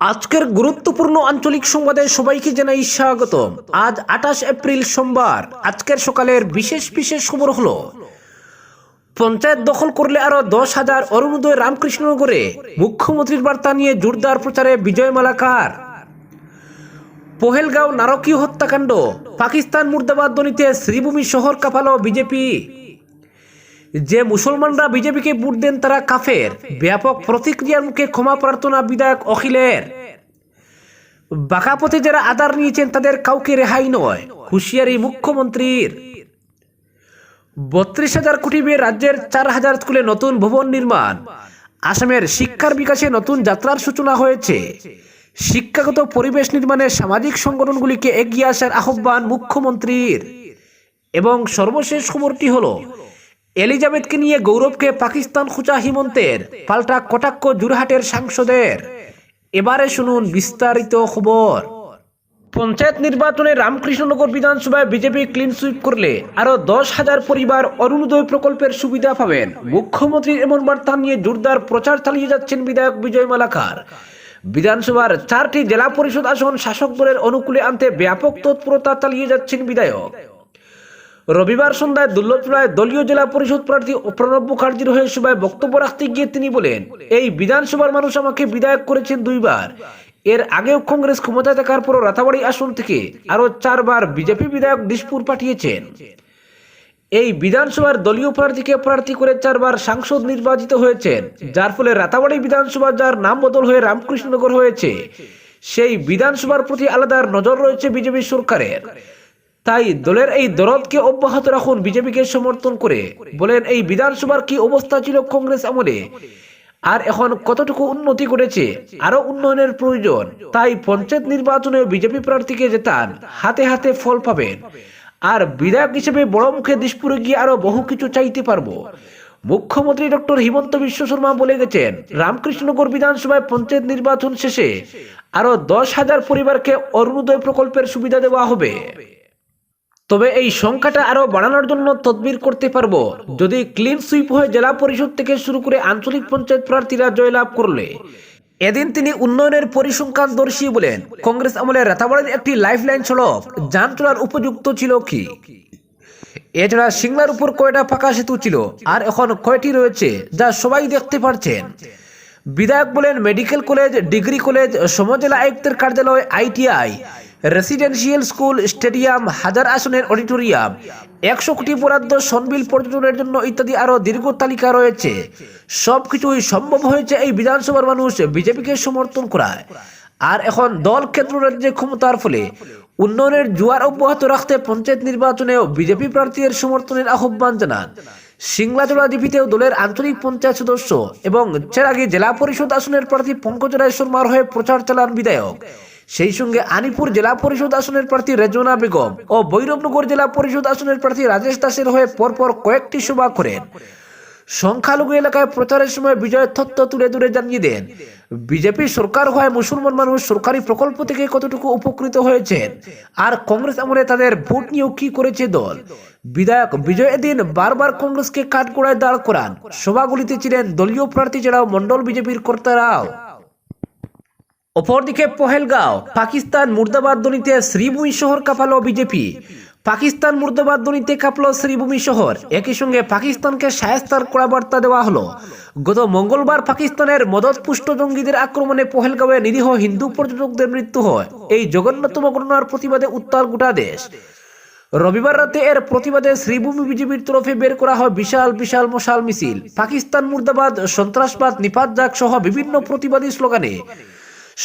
আজকের গুরুত্বপূর্ণ আঞ্চলিক সংবাদে সবাইকে জানাই স্বাগত আজ আঠাশ এপ্রিল সোমবার। আজকের সকালের বিশেষ বিশেষ খবর হলো, পঞ্চায়েত দখল করলে আরও দশ হাজার অরুণোদয় রামকৃষ্ণনগরে মুখ্যমন্ত্রীর বার্তা নিয়ে জোরদার প্রচারে বিজয় মালাকার পহেলগাঁও নারকীয় হত্যাকাণ্ড। পাকিস্তান মুর্দাবাদ দনিতে শ্রীভূমি শহর কাঁপালো বিজেপি। যে মুসলমানরা বিজেপিকে ভোট দেন তারা কাফের। ব্যাপক প্রতিক্রিয়ার মুখে ক্ষমা প্রার্থনা বিধায়ক অখিলের। বাঁকা পথে যারা আদার নিয়েছেন তাদের কাউকে রেহাই নয়, হুঁশিয়ারি মুখ্যমন্ত্রীর। বত্রিশ হাজার কোটি ব্যয়ে রাজ্যের চার হাজার স্কুলে নতুন ভবন নির্মাণ। আসামের শিক্ষার বিকাশে নতুন যাত্রার সূচনা হয়েছে। শিক্ষাগত পরিবেশ নির্মাণে সামাজিক সংগঠনগুলিকে এগিয়ে আসার আহ্বান মুখ্যমন্ত্রীর। এবং সর্বশেষ খবরটি হলো এলিজাবেথকে নিয়ে গৌরবকে পাকিস্তান খুচা হিমন্তের, পাল্টা কটাক্ষ জুরহাটের সাংসদের। এবারে শুনুন বিস্তারিত খবর। পঞ্চায়েত নির্বাচনে রামকৃষ্ণনগর বিধানসভায় বিজেপি ক্লিন সুইপ করলে আরও দশ হাজার পরিবার অরুণোদয় প্রকল্পের সুবিধা পাবেন। মুখ্যমন্ত্রীর এমন বার্তা নিয়ে জোরদার প্রচার চালিয়ে যাচ্ছেন বিধায়ক বিজয় মালাকার। বিধানসভার চারটি জেলা পরিষদ আসন শাসক দলের অনুকূলে আনতে ব্যাপক তৎপরতা চালিয়ে যাচ্ছেন বিধায়ক। রবিবার সন্ধ্যায় দুর্লভপুরায় দলীয় জেলা পরিষদ প্রার্থী প্রণব মুখার্জির হয়ে সভায় বক্তব্য রাখতে গিয়ে তিনি বলেন, এই বিধানসভার মানুষ আমাকে বিধায়ক করেছেন দুইবার। এর আগেও কংগ্রেস ক্ষমতায় থাকার পরও রাতাবাড়ি আসন থেকে আরও চারবার বিজেপি বিধায়ক দিশপুর পাঠিয়েছেন। এই বিধানসভার দলীয় প্রার্থীকে প্রার্থী করে চারবার সাংসদ নির্বাচিত হয়েছেন, যার ফলে রাতাবাড়ি বিধানসভা যার নাম বদল হয়ে রামকৃষ্ণনগর হয়েছে। সেই বিধানসভার প্রতি আলাদা নজর রয়েছে বিজেপি সরকারের। তাই দলের এই দরদকে অব্যাহত রাখুন বিজেপিকে সমর্থন করে। বলেন, এই বিধানসভার কি অবস্থা ছিল কংগ্রেস আমলে? আর এখন কতটুকু উন্নতি করেছে আরও উন্নয়নের প্রয়োজন। তাই পঞ্চায়েত নির্বাচনে বিজেপি প্রার্থীকে জেতান। হাতে হাতে ফল পাবেন। আর বিধায়ক হিসেবে বড় মুখে দিসপুরে গিয়ে আরও বহু কিছু চাইতে পারব। মুখ্যমন্ত্রী ডক্টর হিমন্ত বিশ্ব শর্মা বলে গেছেন, রামকৃষ্ণনগর বিধানসভায় পঞ্চায়েত নির্বাচন শেষে আরও দশ হাজার পরিবারকে অরুণোদয় প্রকল্পের সুবিধা দেওয়া হবে। তবে এই সংখ্যাটা আরও বাড়ানোর জন্য তদবির করতে পারব। যদি ক্লিন সুইপ হয়ে জেলা পরিষদ থেকে শুরু করে আঞ্চলিক পঞ্চায়েত প্রার্থীরা জয়লাভ করলে। এদিন তিনি উন্নয়নের পরিসংখ্যান দর্শী বলেন, কংগ্রেস আমলে রাতাবাড়ির একটি লাইফ লাইন সড়ক, যান চলার উপযুক্ত ছিল কি? এছাড়া সিংলার উপর কয়টা ফাঁকা সেতু ছিল? আর এখন কয়টি রয়েছে যা সবাই দেখতে পারছেন? বিধায়ক বলেন, মেডিকেল কলেজ, ডিগ্রি কলেজ, সমজেলা আয়ুক্তের কার্যালয়, আইটিআই। রেসিডেন্সিয়াল স্কুল স্টেডিয়াম হাজার আসনের অডিটোরিয়াম একশো কোটি বরাদ্দ সনবিল পর্যটনের জন্য ইত্যাদি আরও দীর্ঘ তালিকা রয়েছে। সবকিছুই সম্ভব হয়েছে এই বিধানসভার মানুষ বিজেপিকে সমর্থন করায়। আর এখন দল কেন্দ্র রাজ্যে ক্ষমতার ফলে উন্নয়নের জোয়ার অব্যাহত রাখতে পঞ্চায়েত নির্বাচনেও বিজেপি প্রার্থীর সমর্থনের আহ্বান জানান। সিংলাজোড়া ডিপিতেও দলের আঞ্চলিক পঞ্চায়েত সদস্য এবং চেরাগি জেলা পরিষদ আসনের প্রার্থী পঙ্কজ রায় শর্মার হয়ে প্রচার চালান বিধায়ক। সেই সঙ্গে আনিপুর জেলা পরিষদ আসনের প্রার্থী রেজনা বেগম ও ভৈরবনগর জেলা পরিষদ আসনের প্রার্থী রাজেশ দাসের হয়ে পরপর কয়েকটি সভা করেন। সংখ্যালঘু এলাকায় প্রচারের সময় বিজয়ের তথ্য তুলে তুলে জানিয়ে দেন, বিজেপি সরকার হয় মুসলমান মানুষ সরকারি প্রকল্প থেকে কতটুকু উপকৃত হয়েছেন? আর কংগ্রেস আমলে তাদের ভোট নিয়েও কি করেছে দল? বিধায়ক বিজয় দিন বারবার কংগ্রেসকে কাঠগোড়ায় দাঁড় করান। সভাগুলিতে ছিলেন দলীয় প্রার্থী ছাড়াও মন্ডল বিজেপির কর্তারাও। অপরদিকে পহেলগাঁও, পাকিস্তান মুর্দাবাদ দনিতে শ্রীভূমি শহর কাঁপালো বিজেপি। পাকিস্তান মুর্দাবাদ দনিতে কাঁপল শ্রীভূমি শহর। একই সঙ্গে পাকিস্তানকে সায়স্তার কড়া বার্তা দেওয়া হলো। গত মঙ্গলবার পাকিস্তানের মদতপুষ্ট জঙ্গিদের আক্রমণে পহেলগাঁওয়ে নিরীহ হিন্দু পর্যটকদের মৃত্যু হয়। এই জঘন্যতম ঘটনার প্রতিবাদে উত্তাল গোটা দেশ। রবিবার রাতে এর প্রতিবাদে শ্রীভূমি বিজেপির তরফে বের করা হয় বিশাল বিশাল মশাল মিছিল। পাকিস্তান মুর্দাবাদ, সন্ত্রাসবাদ, নিপাত যাক সহ বিভিন্ন প্রতিবাদী স্লোগানে।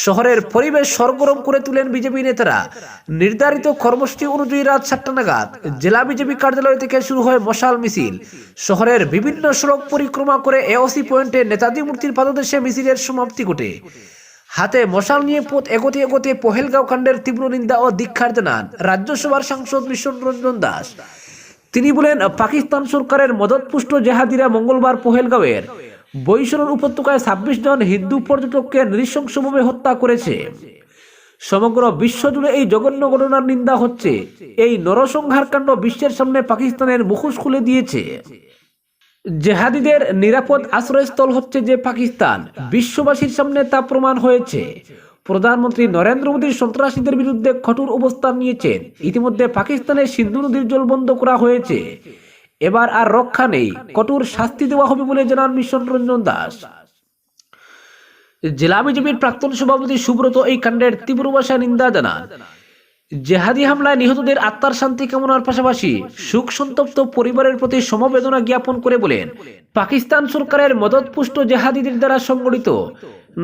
শহরের পরিবেশ সরগরম করে তুলেন বিজেপি নেতারা। নির্ধারিত কর্মসূচি অনুযায়ী রাত সাতটা নাগাদ জেলা বিজেপি কার্যালয় থেকে শুরু হয় মশাল মিছিল। শহরের বিভিন্ন সড়ক পরিক্রমা করে এওসি পয়েন্টে নেতাজি মূর্তির পাদদেশে মিছিলের সমাপ্তি ঘটে। হাতে মশাল নিয়ে পথ এগোতে এগোতে পহেলগাঁও কাণ্ডের তীব্র নিন্দা ও দীক্ষার জানান রাজ্যসভার সাংসদ মিশন রঞ্জন দাস। তিনি বলেন, পাকিস্তান সরকারের মদতপুষ্ট জেহাদিরা মঙ্গলবার পহেলগাঁওয়ের বৈশরণ উপত্যকায় ছাব্বিশ জন হিন্দু পর্যটককে নৃশংসভাবে হত্যা করেছে। সমগ্র বিশ্বজুড়ে এই জঘন্য ঘটনার নিন্দা হচ্ছে। এই নরসংহার কাণ্ড বিশ্বের সামনে পাকিস্তানের মুখোশ খুলে দিয়েছে। জেহাদিদের নিরাপদ আশ্রয়স্থল হচ্ছে যে পাকিস্তান, বিশ্ববাসীর সামনে তা প্রমাণ হয়েছে। প্রধানমন্ত্রী নরেন্দ্র মোদীর সন্ত্রাসীদের বিরুদ্ধে কঠোর অবস্থান নিয়েছেন। ইতিমধ্যে পাকিস্তানের সিন্ধু নদীর জল বন্ধ করা হয়েছে। এবার আর রক্ষা নেই। কঠোর শাস্তি দেওয়া হবে বলে জানান মিশন রঞ্জন দাস। জেলা বিজেপির প্রাক্তন সভাপতি সুব্রত এই কাণ্ডের তীব্র ভাষায় নিন্দা জানান। জেহাদি হামলায় নিহতদের আত্মার শান্তি কামনার পাশাপাশি সুখ সন্তপ্ত পরিবারের প্রতি সমবেদনা জ্ঞাপন করে বলেন, পাকিস্তান সরকারের মদতপুষ্ট জেহাদিদের দ্বারা সংগঠিত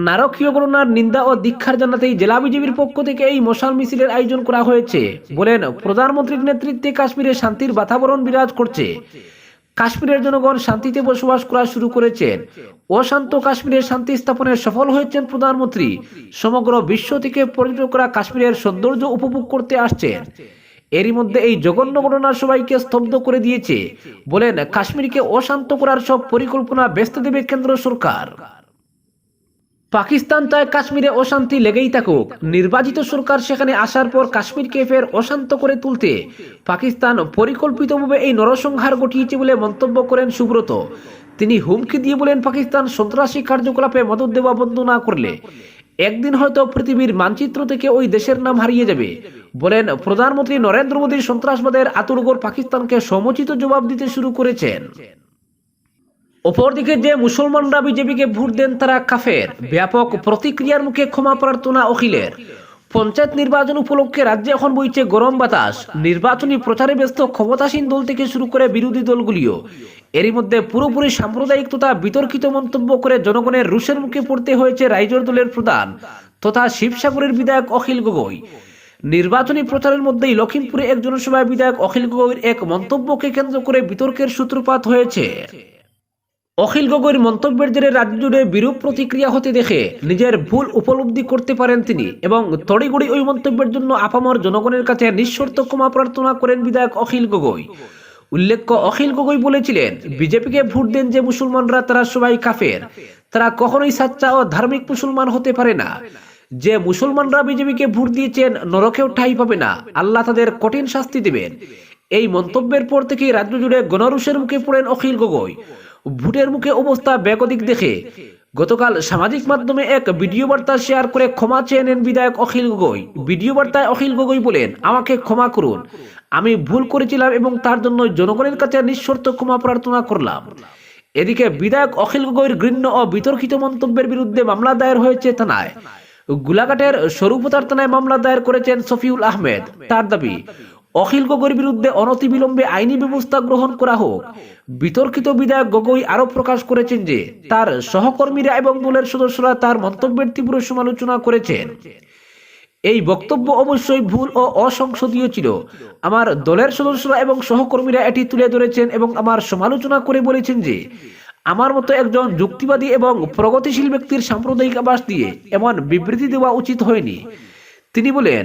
নারকীয় গণনার নিন্দা ও দীক্ষার জানাতেই জেলা বিজেপির পক্ষ থেকে এই মশাল মিছিলের আয়োজন করা হয়েছে বলেন প্রধানমন্ত্রীর নেতৃত্বে কাশ্মীরে শান্তির বাতাবরণ বিরাজ করছে। কাশ্মীরের জনগণ শান্তিতে বসবাস করা শুরু করেছেন অশান্ত কাশ্মীরে শান্তি স্থাপনে সফল হয়েছেন প্রধানমন্ত্রী। সমগ্র বিশ্ব থেকে পর্যটকরা কাশ্মীরের সৌন্দর্য উপভোগ করতে আসছেন। এরই মধ্যে এই জঘন্য ঘটনা সবাইকে স্তব্ধ করে দিয়েছে। বলেন, কাশ্মীরকে অশান্ত করার সব পরিকল্পনা ব্যস্ত দেবে কেন্দ্র সরকার। পাকিস্তান চায় কাশ্মীরে অশান্তি লেগেই থাকুক। নির্বাচিত সরকার সেখানে আসার পর কাশ্মীরকে ফের অশান্ত করে তুলতে পাকিস্তান পরিকল্পিতভাবে এই নরসংহার ঘটিয়েছে বলে মন্তব্য করেন সুব্রত। তিনি হুমকি দিয়ে বলেন, পাকিস্তান সন্ত্রাসী কার্যকলাপে মদত দেওয়া বন্ধ না করলে একদিন হয়তো পৃথিবীর মানচিত্র থেকে ওই দেশের নাম হারিয়ে যাবে। বলেন, প্রধানমন্ত্রী নরেন্দ্র মোদী সন্ত্রাসবাদের আতুরগর পাকিস্তানকে সমুচিত জবাব দিতে শুরু করেছেন। অপরদিকে যে মুসলমানরা বিজেপিকে ভোট দেন তারা কাফের। ব্যাপক প্রতিক্রিয়ার মুখে ক্ষমা প্রার্থনা অখিলের। পঞ্চায়েত নির্বাচন উপলক্ষে রাজ্যে এখন বইছে গরম বাতাস। নির্বাচনী প্রচারে ব্যস্ত ক্ষমতাসীন দল থেকে শুরু করে বিরোধী দলগুলিও। এরই মধ্যে পুরোপুরি সাম্প্রদায়িক তথা বিতর্কিত মন্তব্য করে জনগণের রুশের মুখে পড়তে হয়েছে রাইজর দলের প্রধান তথা শিবসাগরের বিধায়ক অখিল গগৈ। নির্বাচনী প্রচারের মধ্যেই লখিমপুরে এক জনসভায় বিধায়ক অখিল গগৈর এক মন্তব্যকে কেন্দ্র করে বিতর্কের সূত্রপাত হয়েছে। অখিল গগৈর মন্তব্যের জেরে রাজ্য জুড়ে বিরূপ প্রতিক্রিয়া হতে দেখে নিজের ভুল উপলব্ধি করতে পারেন তিনি এবং তড়িগড়ি ওই মন্তব্যের জন্য আপামর জনগণের কাছে নিঃশর্ত ক্ষমা প্রার্থনা করেন বিধায়ক অখিল গগৈ। উল্লেখ্য, অখিল গগৈ বলেছিলেন, বিজেপিকে ভোট দেন যে মুসলমানরা তারা সবাই কাফের। তারা কখনোই সাচ্চা ও ধার্মিক মুসলমান হতে পারে না। যে মুসলমানরা বিজেপিকে ভোট দিয়েছেন, নরকেও ঠাই পাবে না। আল্লাহ তাদের কঠিন শাস্তি দেবেন। এই মন্তব্যের পর থেকেই রাজ্য জুড়ে গণরুষের মুখে পড়েন অখিল গগৈ। ভোটের মুখে অবস্থা ব্যাগদিক দেখে। গতকাল সামাজিক মাধ্যমে এক ভিডিও বার্তা শেয়ার করে ক্ষমা চেয়ে নেন বিধায়ক অখিল গগৈ। ভিডিও বার্তায় অখিল গগৈ বলেন, আমাকে ক্ষমা করুন। আমি ভুল করেছিলাম এবং তার জন্য জনগণের কাছে নিঃশর্ত ক্ষমা প্রার্থনা করলাম। এদিকে বিধায়ক অখিল গগৈর ঘৃণ্য ও বিতর্কিত মন্তব্যের বিরুদ্ধে মামলা দায়ের হয়েছে থানায়। গোলাঘাটের স্বরূপতার থানায় মামলা দায়ের করেছেন সফিউল আহমেদ। তার দাবি অখিল গগৈর বিরুদ্ধে অনতিবিলম্বে আইনি ব্যবস্থা গ্রহণ করা হোক। বিতর্কিত বিধায়ক গগৈ আরও প্রকাশ করেছেন যে তার সহকর্মীরা এবং দলের সদস্যরা তার মন্তব্যের তীব্র সমালোচনা করেছেন। এই বক্তব্য অবশ্যই ভুল ও অসংসদীয় ছিল। আমার দলের সদস্যরা এবং সহকর্মীরা এটি তুলে ধরেছেন এবং আমার সমালোচনা করে বলেছেন যে, আমার মতো একজন যুক্তিবাদী এবং প্রগতিশীল ব্যক্তির সাম্প্রদায়িক আবাস দিয়ে এমন বিবৃতি দেওয়া উচিত হয়নি। তিনি বলেন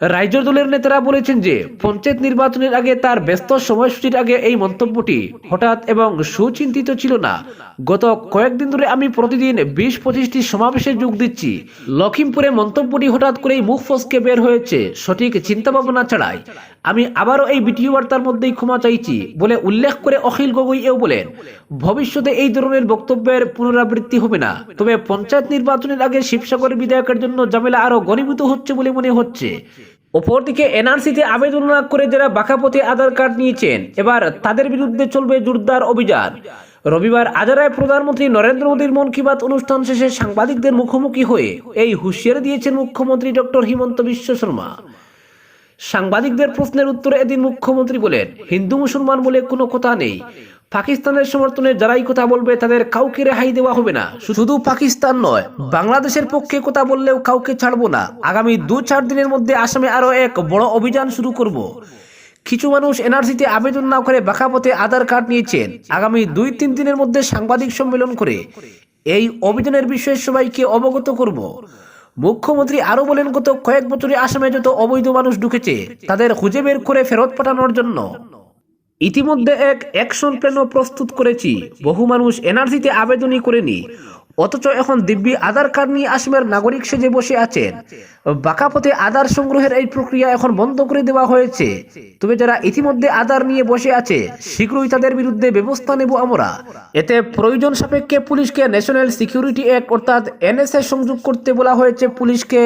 রাইজর দলের নেতারা বলেছেন যে, পঞ্চায়েত নির্বাচনের আগে তার ব্যস্ত সময়সূচির আগে এই মন্তব্যটি হঠাৎ এবং সুচিন্তিত ছিল না। গত কয়েকদিন ধরে আমি প্রতিদিন বিশ পঁচিশটি সমাবেশে যোগ দিচ্ছি। লখিমপুরে মন্তব্যটি হঠাৎ করেই মুখ ফসকে বের হয়েছে। সঠিক চিন্তা ভাবনা ছাড়াই। আমি আবারও এই ভিডিও বার্তার মধ্যেই ক্ষমা চাইছি বলে উল্লেখ করে অখিল গগৈ এও বলেন, ভবিষ্যতে এই ধরনের বক্তব্যের পুনরাবৃত্তি হবে না। তবে পঞ্চায়েত নির্বাচনের আগে শিবসাগর বিধায়কের জন্য ঝামেলা আরও ঘনীভূত হচ্ছে বলে মনে হচ্ছে। অপরদিকে এনআরসিতে আবেদন না করে যারা বাঁকাপথে আধার কার্ড নিয়েছেন, এবার তাদের বিরুদ্ধে চলবে জোরদার অভিযান। রবিবার আজারায় প্রধানমন্ত্রী নরেন্দ্র মোদীর মন কি বাত অনুষ্ঠান শেষে সাংবাদিকদের মুখোমুখি হয়ে এই হুঁশিয়ারি দিয়েছেন মুখ্যমন্ত্রী ডক্টর হিমন্ত বিশ্ব শর্মা। সাংবাদিকদের প্রশ্নের উত্তরে এদিন মুখ্যমন্ত্রী বলেন, হিন্দু মুসলমান বলে কোনো কথা নেই। পাকিস্তানের সমর্থনে যারাই কথা বলবে তাদের কাউকে রেহাই দেওয়া হবে না। শুধু পাকিস্তান নয়, বাংলাদেশের পক্ষে কথা বললেও কাউকে ছাড়বো না। আগামী দু চার দিনের মধ্যে আসামে আরও এক বড় অভিযান শুরু করব। কিছু মানুষ এনআরসিতে আবেদন না করে বাঁকাপথে আধার কার্ড নিয়েছেন। আগামী দুই তিন দিনের মধ্যে সাংবাদিক সম্মেলন করে এই অভিযানের বিষয়ে সবাইকে অবগত করব। মুখ্যমন্ত্রী আরও বলেন, গত কয়েক বছরে আসামে যত অবৈধ মানুষ ঢুকেছে, তাদের খুঁজে বের করে ফেরত পাঠানোর জন্য। ইতিমধ্যে এক অ্যাকশন প্ল্যানও প্রস্তুত করেছি। বহু মানুষ এনআরসিতে আবেদনই করেনি। অথচ এখন দিব্যি আধার কার্ড নিয়ে আসামের নাগরিক সেজে বসে আছেন। বাঁকা পথে আধার সংগ্রহের এই প্রক্রিয়া এখন বন্ধ করে দেওয়া হয়েছে। তবে যারা ইতিমধ্যে আধার নিয়ে বসে আছে, শীঘ্রই তাদের বিরুদ্ধে ব্যবস্থা নেব আমরা। এতে প্রয়োজন সাপেক্ষে পুলিশকে ন্যাশনাল সিকিউরিটি অ্যাক্ট অর্থাৎ এনএসএ সংযোগ করতে বলা হয়েছে পুলিশকে।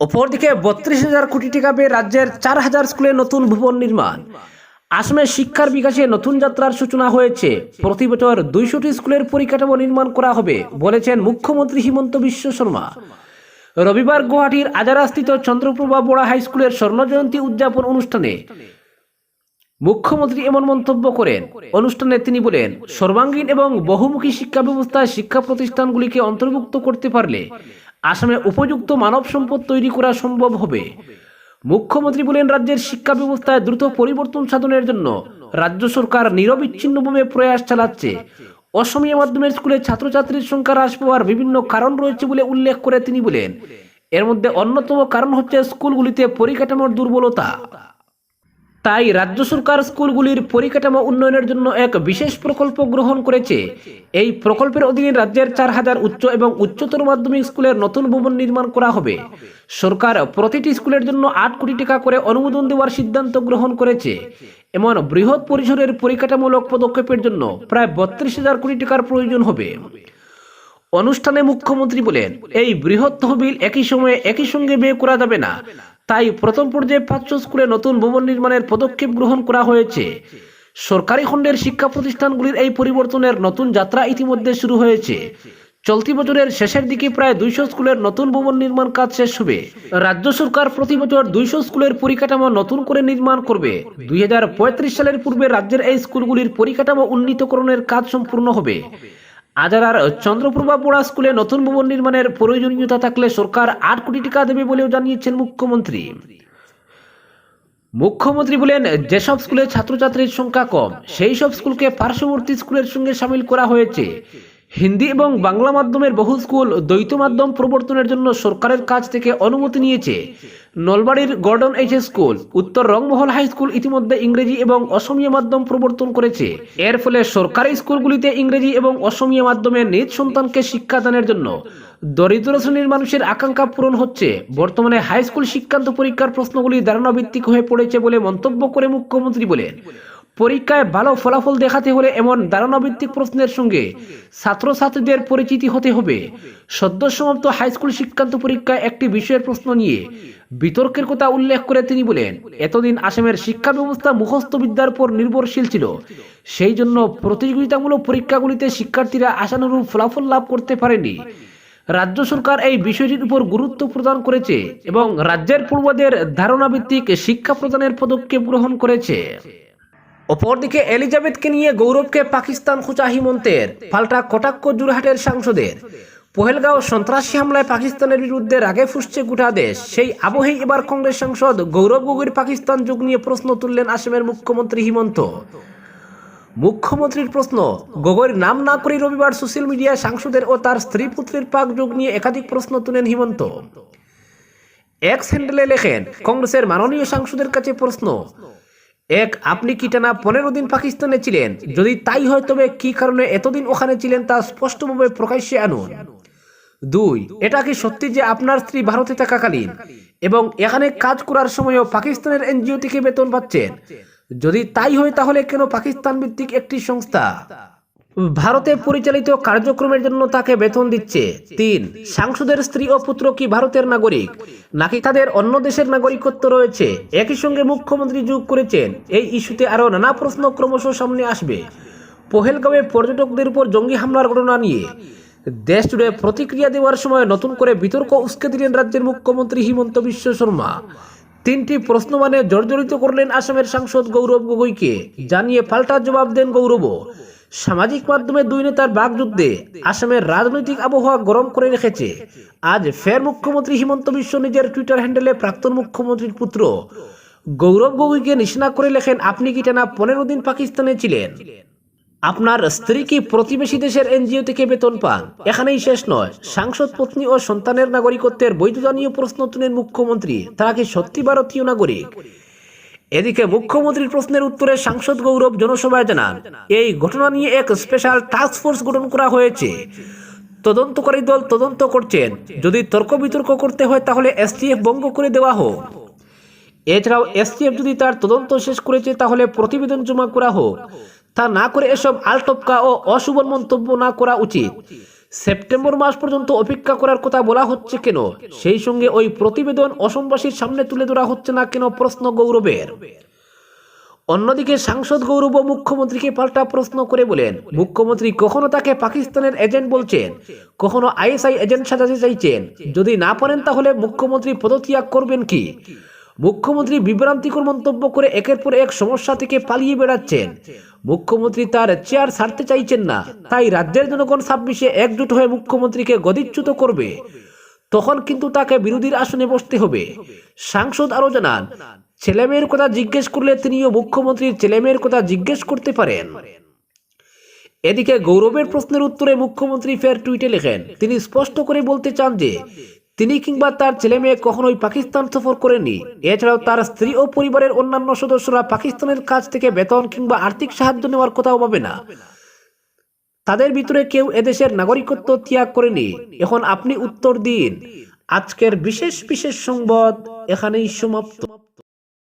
অপরদিকে বত্রিশ হাজার কোটি টাকা পেয়ে রাজ্যের চার হাজার স্কুলে নতুন ভবন নির্মাণ। আসামের শিক্ষার বিকাশে নতুন যাত্রার সূচনা হয়েছে। প্রতি বছর দুইশোটি স্কুলের পরিকাঠামো নির্মাণ করা হবে, বলেছেন মুখ্যমন্ত্রী হিমন্ত বিশ্ব শর্মা। রবিবার গুয়াহাটির আজারাস্থিত চন্দ্রপ্রভা বড়া হাই স্কুলের স্বর্ণজয়ন্তী উদযাপন অনুষ্ঠানে মুখ্যমন্ত্রী এমন মন্তব্য করেন। অনুষ্ঠানে তিনি বলেন, সর্বাঙ্গীন এবং বহুমুখী শিক্ষা ব্যবস্থায় শিক্ষা প্রতিষ্ঠানগুলিকে অন্তর্ভুক্ত করতে পারলে আসামে উপযুক্ত মানব সম্পদ তৈরি করা সম্ভব হবে। মুখ্যমন্ত্রী বলেন, রাজ্যের শিক্ষা ব্যবস্থায় দ্রুত পরিবর্তন সাধনের জন্য রাজ্য সরকার নিরবিচ্ছিন্নভাবে প্রয়াস চালাচ্ছে। অসমীয়া মাধ্যমের স্কুলে ছাত্রছাত্রীর সংখ্যা হ্রাস পাওয়ার বিভিন্ন কারণ রয়েছে বলে উল্লেখ করে তিনি বলেন। এর মধ্যে অন্যতম কারণ হচ্ছে স্কুলগুলিতে পরিকাঠামোর দুর্বলতা। তাই রাজ্য সরকার স্কুলগুলির পরিকাঠামো উন্নয়নের জন্য এক বিশেষ প্রকল্প গ্রহণ করেছে। এই প্রকল্পের অধীনে রাজ্যের চার হাজার উচ্চ এবং উচ্চতর মাধ্যমিক স্কুলের নতুন ভবন নির্মাণ করা হবে। সরকার প্রতিটি স্কুলের জন্য আট কোটি টাকা করে অনুমোদন দেওয়ার সিদ্ধান্ত গ্রহণ করেছে। এমন বৃহৎ পরিসরের পরিকাঠামূলক পদক্ষেপের জন্য প্রায় বত্রিশ হাজার কোটি টাকার প্রয়োজন হবে। অনুষ্ঠানে মুখ্যমন্ত্রী বলেন, এই বৃহৎ তহবিল একই সময়ে একই সঙ্গে ব্যয় করা যাবে না। তাই প্রথম পর্যায়ে পাঁচশো স্কুলে নতুন ভবন নির্মাণের পদক্ষেপ গ্রহণ করা হয়েছে। সরকারি খণ্ডের শিক্ষা প্রতিষ্ঠানগুলির এই পরিবর্তনের নতুন যাত্রা ইতিমধ্যে শুরু হয়েছে। চলতি বছরের শেষের দিকে প্রায় দুইশো স্কুলের নতুন ভবন নির্মাণ কাজ শেষ হবে। রাজ্য সরকার প্রতি বছর দুইশো স্কুলের পরিকাঠামো নতুন করে নির্মাণ করবে। দুই হাজার পঁয়ত্রিশ সালের পূর্বে রাজ্যের এই স্কুলগুলির পরিকাঠামো উন্নীতকরণের কাজ সম্পূর্ণ হবে। আজারার চন্দ্রপ্রভা পোড়া স্কুলে নতুন ভবন নির্মাণের প্রয়োজনীয়তা থাকলে সরকার আট কোটি টাকা দেবে বলেও জানিয়েছেন মুখ্যমন্ত্রী। মুখ্যমন্ত্রী বলেন, যেসব স্কুলে ছাত্রছাত্রীর সংখ্যা কম, সেই সব স্কুলকে পার্শ্ববর্তী স্কুলের সঙ্গে সামিল করা হয়েছে। হিন্দি এবং বাংলা মাধ্যমের বহু স্কুল দ্বৈত মাধ্যম প্রবর্তনের জন্য সরকারের কাছ থেকে অনুমতি নিয়েছে। নলবাড়ির গর্ডন এইচ স্কুল, উত্তর রংমহল হাই স্কুল ইতিমধ্যে ইংরেজি এবং অসমীয়া মাধ্যম প্রবর্তন করেছে। এর ফলে সরকারি স্কুলগুলিতে ইংরেজি এবং অসমীয়া মাধ্যমে নিজ সন্তানকে শিক্ষাদানের জন্য দরিদ্র শ্রেণির মানুষের আকাঙ্ক্ষা পূরণ হচ্ছে। বর্তমানে হাই স্কুল শিক্ষান্ত পরীক্ষার প্রশ্নগুলি ধারণা ভিত্তিক হয়ে পড়েছে বলে মন্তব্য করে মুখ্যমন্ত্রী বলেন। পরীক্ষায় ভালো ফলাফল দেখাতে হলে এমন ধারণা ভিত্তিক প্রশ্নের সঙ্গে ছাত্রছাত্রীদের পরিচিতি হতে হবে। সদ্য সমাপ্ত হাই স্কুল শিক্ষান্ত পরীক্ষায় একটি বিষয়ের প্রশ্ন নিয়ে বিতর্কের কথা উল্লেখ করে তিনি বলেন, এতদিন আসামের শিক্ষা ব্যবস্থা মুখস্থ বিদ্যার উপর নির্ভরশীল ছিল। সেই জন্য প্রতিযোগিতামূলক পরীক্ষাগুলিতে শিক্ষার্থীরা আশানুরূপ ফলাফল লাভ করতে পারেনি। রাজ্য সরকার এই বিষয়টির উপর গুরুত্ব প্রদান করেছে এবং রাজ্যের পূর্বদের ধারণা ভিত্তিক শিক্ষা প্রদানের পদক্ষেপ গ্রহণ করেছে। অপরদিকে এলিজাবেথকে নিয়ে গৌরবকে পাকিস্তান খোঁচা হিমন্তের, পাল্টা কটাক্ষ জুরহাটের সাংসদের। পহেলগাঁও সন্ত্রাসী হামলায় পাকিস্তানের বিরুদ্ধে রাগে ফুসছে গোটা দেশ। সেই আবহেই এবার কংগ্রেস সাংসদ গৌরব গগৈর পাকিস্তান যোগ নিয়ে প্রশ্ন তুললেন আসামের মুখ্যমন্ত্রী হিমন্ত। মুখ্যমন্ত্রীর প্রশ্ন, গগৈর নাম না করে রবিবার সোশ্যাল মিডিয়ায় সাংসদের ও তার স্ত্রী পুত্রের পাক যোগ নিয়ে একাধিক প্রশ্ন তুলেন হিমন্ত। এক্স হ্যান্ডেলে লেখেন, কংগ্রেসের মাননীয় সাংসদের কাছে প্রশ্ন এক, আপনি কি টানা পনেরো দিন পাকিস্তানে ছিলেন? যদি তাই হয়, তবে কি কারণে এতদিন ওখানে ছিলেন তা স্পষ্টভাবে প্রকাশ্যে আনুন। দুই, এটা কি সত্যি যে আপনার স্ত্রী ভারতে থাকাকালীন এবং এখানে কাজ করার সময়ও পাকিস্তানের এনজিও থেকে বেতন পাচ্ছেন? যদি তাই হয়, তাহলে কেন পাকিস্তান ভিত্তিক একটি সংস্থা? ভারতে পরিচালিত কার্যক্রমের জন্য তাকে বেতন দিচ্ছে তিন, সাংসদের স্ত্রী ও পুত্র কি ভারতের নাগরিক? নাকি তাদের অন্য দেশের নাগরিকত্ব রয়েছে? একই সঙ্গে মুখ্যমন্ত্রী যোগ করেছেন, এই ইস্যুতে আরও নানা প্রশ্ন ক্রমশ সামনে আসবে। পহেলগাঁওয়ে পর্যটকদের উপর জঙ্গি হামলার ঘটনা নিয়ে। দেশ জুড়ে প্রতিক্রিয়া দেওয়ার সময় নতুন করে বিতর্ক উস্কে দিলেন রাজ্যের মুখ্যমন্ত্রী হিমন্ত বিশ্ব শর্মা। তিনটি প্রশ্ন মানে জর্জরিত করলেন আসামের সাংসদ গৌরব গগৈকে। জানিয়ে পাল্টা জবাব দেন গৌরবও। সামাজিক মাধ্যমে দুই নেতার বাগযুদ্ধে আসামের রাজনৈতিক আবহাওয়া গরম করে রেখেছে। আজ ফের মুখ্যমন্ত্রী হিমন্ত বিশ্ব নিজের টুইটার হ্যান্ডেলে প্রাক্তন মুখ্যমন্ত্রীর পুত্র গৌরব গগৈকে নিশানা করে লেখেন, আপনি কি টানা পনেরো দিন পাকিস্তানে ছিলেন? আপনার স্ত্রী কি প্রতিবেশী দেশের এনজিও থেকে বেতন পান? এখানেই শেষ নয়। সাংসদ পত্নী ও সন্তানের নাগরিকত্বের বৈধতা নিয়ে প্রশ্ন তুলেন মুখ্যমন্ত্রী। তারা কি সত্যি ভারতীয় নাগরিক? এদিকে মুখ্যমন্ত্রীর প্রশ্নের উত্তরে সাংসদ গৌরব জনসভায় জানান, এই ঘটনা নিয়ে এক স্পেশাল টাস্ক ফোর্স গঠন করা হয়েছে। তদন্তকারী দল তদন্ত করছেন। যদি তর্ক বিতর্ক করতে হয় তাহলে এসটিএফ বঙ্গ করে দেওয়া হোক। এছাড়াও এসটিএফ যদি তার তদন্ত শেষ করেছে তাহলে প্রতিবেদন জমা করা হোক। তা না করে এসব আলটপকা ও অশুভ মন্তব্য না করা উচিত। সেপ্টেম্বর মাস পর্যন্ত অপেক্ষা করার কথা বলা হচ্ছে কেন? সেই সঙ্গে ওই প্রতিবেদন অসমবাসীর সামনে তুলে ধরা হচ্ছে না কেন প্রশ্ন গৌরবের? অন্যদিকে সাংসদ গৌরব মুখ্যমন্ত্রীকে পাল্টা প্রশ্ন করে বলেন, মুখ্যমন্ত্রী কখনো তাকে পাকিস্তানের এজেন্ট বলছেন? কখনো আইএসআই এজেন্ট সাজাতে চাইছেন? যদি না পারেন তাহলে মুখ্যমন্ত্রী পদত্যাগ করবেন কি? মুখ্যমন্ত্রী বিভ্রান্তিকর মন্তব্য করে একের পর এক সমস্যা থেকে পালিয়ে বেড়াচ্ছেন। মুখ্যমন্ত্রী তার চেয়ার ছাড়তে চাইছেন না, তাই রাজ্যের জনগণ ছাব্বিশে একজোট হয়ে মুখ্যমন্ত্রীকে গদিচ্যুত করবে। তখন কিন্তু তাকে বিরোধীর আসনে বসতে হবে। সাংসদ আরও জানান, ছেলেমেয়ের কথা জিজ্ঞেস করলে তিনিও মুখ্যমন্ত্রীর ছেলেমেয়ের কথা জিজ্ঞেস করতে পারেন। এদিকে গৌরবের প্রশ্নের উত্তরে মুখ্যমন্ত্রী ফের টুইটে লেখেন, তিনি স্পষ্ট করে বলতে চান যে তিনি কিংবা তার ছেলে মেয়ে কখনোই পাকিস্তান সফর করেনি এছাড়াও তার স্ত্রী ও পরিবারের অন্যান্য সদস্যরা পাকিস্তানের কাছ থেকে বেতন কিংবা আর্থিক সাহায্য নেওয়ার কথাও পাবে না। তাদের ভিতরে কেউ এদেশের নাগরিকত্ব ত্যাগ করেনি। এখন আপনি উত্তর দিন। আজকের বিশেষ বিশেষ সংবাদ এখানেই সমাপ্ত।